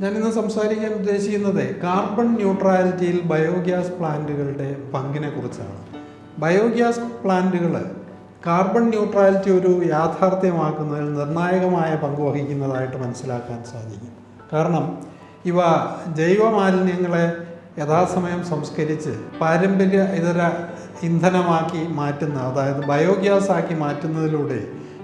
ഞാനിന്ന് സംസാരിക്കാൻ ഉദ്ദേശിക്കുന്നത് കാർബൺ ന്യൂട്രാലിറ്റിയിൽ ബയോഗ്യാസ് പ്ലാന്റുകളുടെ പങ്കിനെ കുറിച്ചാണ്. ബയോഗ്യാസ് പ്ലാന്റുകൾ കാർബൺ ന്യൂട്രാലിറ്റി ഒരു യാഥാർത്ഥ്യമാക്കുന്നതിൽ നിർണായകമായ പങ്ക് വഹിക്കുന്നതായിട്ട് മനസ്സിലാക്കാൻ സാധിക്കും. കാരണം ഇവ ജൈവ മാലിന്യങ്ങളെ യഥാസമയം സംസ്കരിച്ച് പാരമ്പര്യ ഇതര ഇന്ധനമാക്കി മാറ്റുന്ന അതായത് ബയോഗ്യാസ് ആക്കി മാറ്റുന്നതിലൂടെ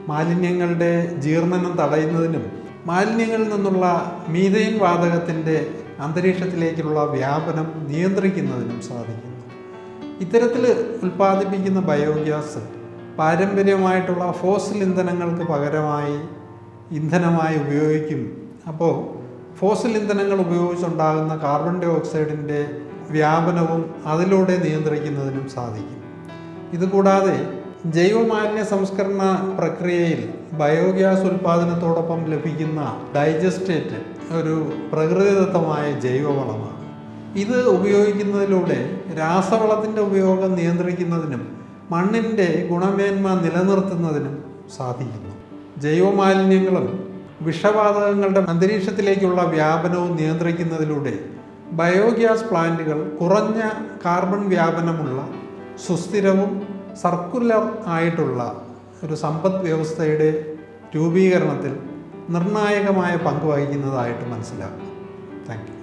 മാലിന്യങ്ങളുടെ ജീർണനം തടയുന്നതിനും മാലിന്യങ്ങളിൽ നിന്നുള്ള മീഥൈൻ വാതകത്തിന്റെ അന്തരീക്ഷത്തിലേക്കുള്ള വ്യാപനം നിയന്ത്രിക്കുന്നതിനും സാധിക്കുന്നു. ഇത്തരത്തിൽ ഉൽപ്പാദിപ്പിക്കുന്ന ബയോഗ്യാസ് പാരമ്പര്യമായിട്ടുള്ള ഫോസിൽ ഇന്ധനങ്ങൾക്ക് പകരമായി ഇന്ധനമായി ഉപയോഗിക്കും. അപ്പോൾ ഫോസിൽ ഇന്ധനങ്ങൾ ഉപയോഗിച്ചുണ്ടാകുന്ന കാർബൺ ഡൈ ഓക്സൈഡിന്റെ വ്യാപനവും അതിലൂടെ നിയന്ത്രിക്കുന്നതിനും സാധിക്കും. ഇതുകൂടാതെ ജൈവമാലിന്യ സംസ്കരണ പ്രക്രിയയിൽ ബയോഗ്യാസ് ഉൽപ്പാദനത്തോടൊപ്പം ലഭിക്കുന്ന ഡൈജസ്റ്റേറ്റ് ഒരു പ്രകൃതിദത്തമായ ജൈവവളമാണ്. ഇത് ഉപയോഗിക്കുന്നതിലൂടെ രാസവളത്തിന്റെ ഉപയോഗം നിയന്ത്രിക്കുന്നതിനും മണ്ണിന്റെ ഗുണമേന്മ നിലനിർത്തുന്നതിനും സാധിക്കുന്നു. ജൈവമാലിന്യങ്ങളും വിഷവാതകങ്ങളുടെ അന്തരീക്ഷത്തിലേക്കുള്ള വ്യാപനവും നിയന്ത്രിക്കുന്നതിലൂടെ ബയോഗ്യാസ് പ്ലാന്റുകൾ കുറഞ്ഞ കാർബൺ വ്യാപനമുള്ള സുസ്ഥിരവും സർക്കുലർ ആയിട്ടുള്ള ഒരു സമ്പദ് വ്യവസ്ഥയുടെ രൂപീകരണത്തിൽ നിർണായകമായ പങ്ക് വഹിക്കുന്നതായിട്ട് മനസ്സിലാക്കും താങ്ക് യു.